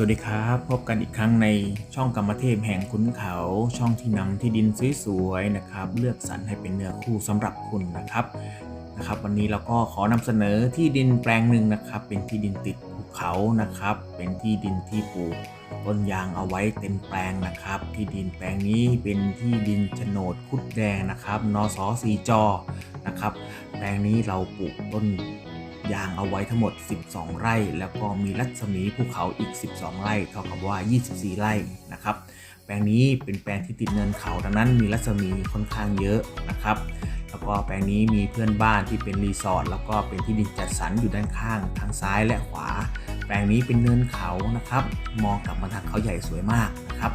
สวัสดีครับ พบกันอีกครั้งในช่องกรรมเทพแห่งขุนเขา ช่องที่นำที่ดินสวยๆนะครับ เลือกสรรให้เป็นเนื้อคู่สำหรับคุณนะครับนะครับ วันนี้เราก็ขอนำเสนอที่ดินแปลงหนึ่งนะครับ เป็นที่ดินติดภูเขานะครับ เป็นที่ดินที่ปลูกต้นยางเอาไว้เต็มแปลงนะครับ ที่ดินแปลงนี้เป็นที่ดินโฉนดคุดแดงนะครับนสสีจอนะครับ แปลงนี้เราปลูกต้น ยางเอาไว้ทั้งหมด 12 ไร่ แล้วก็มีรัศมีภูเขาอีก 12 ไร่เท่ากับว่า 24 ไร่นะครับ แปลงนี้เป็นแปลงที่ติดเนินเขาดังนั้นมีรัศมีค่อนข้างเยอะนะครับ แล้วก็แปลงนี้มีเพื่อนบ้านที่เป็นรีสอร์ทแล้วก็เป็นที่ดินจัดสรรอยู่ด้านข้างทางซ้ายและขวา แปลงนี้เป็นเนินเขานะครับ มองกลับมาทางเขาใหญ่สวยมากนะครับ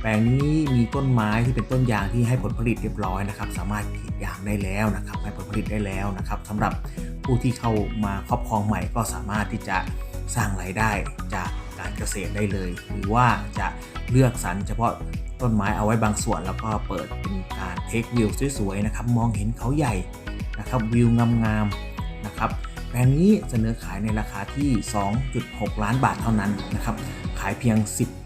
แปลงนี้มีต้นไม้ที่เป็นต้นยางที่ให้ผลผลิตเรียบร้อยนะครับ สามารถกรีดยางได้แล้วนะครับ ให้ผลผลิตได้แล้วนะครับสำหรับผู้ที่เข้ามาครอบครองใหม่ก็สามารถที่จะสร้างรายได้จากการเกษตรได้เลย หรือว่าจะเลือกสรรเฉพาะต้นไม้เอาไว้บางส่วน แล้วก็เปิดเป็นการเทควิวสวยๆนะครับ มองเห็นเขาใหญ่นะครับวิวงามๆนะครับแปลงนี้เสนอขายในราคาที่ 2.6 ล้านบาทเท่านั้นนะครับ ขายเพียง 10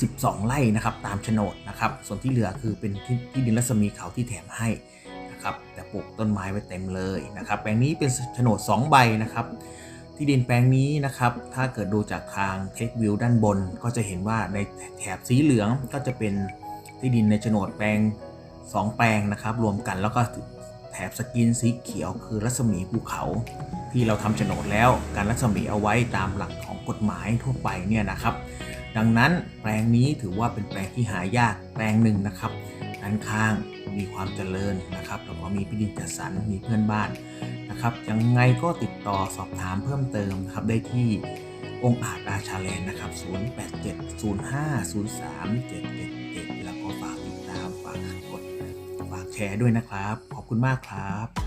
12 ไร่นะครับตามโฉนดนะครับ ส่วนที่เหลือคือเป็นที่ที่ดินรัศมีเขาที่แถมให้นะครับแต่ปลูกต้นไม้ไว้เต็มเลยนะครับ แปลงนี้เป็นโฉนด 2 ใบนะครับที่ดินแปลงนี้นะครับ ถ้าเกิดดูจากทางเทควิวด้านบน ก็จะเห็นว่าในแถบสีเหลืองก็จะเป็นที่ดินในโฉนดแปลง 2 แปลงนะครับ รวมกันแล้วก็แถบสกินสีเขียวคือรัศมีภูเขา ที่เราทำโฉนดแล้วการรัศมีเอาไว้ตามหลักของกฎหมายทั่วไปเนี่ยนะครับ ดังนั้นแปลงนี้ถือว่าเป็นแปลงที่หายากแปลงหนึ่งนะครับด้านข้างมีความเจริญนะครับแล้วก็มีพิดินจัดสรรมีเพื่อนบ้านนะครับยังไงก็ติดต่อสอบถามเพิ่มเติมนะครับได้ที่องค์อาจราชาแลนนะครับ 0870503777 แล้วก็ฝากติดตาม ฝากกด ฝากแชร์ด้วยนะครับ ขอบคุณมากครับ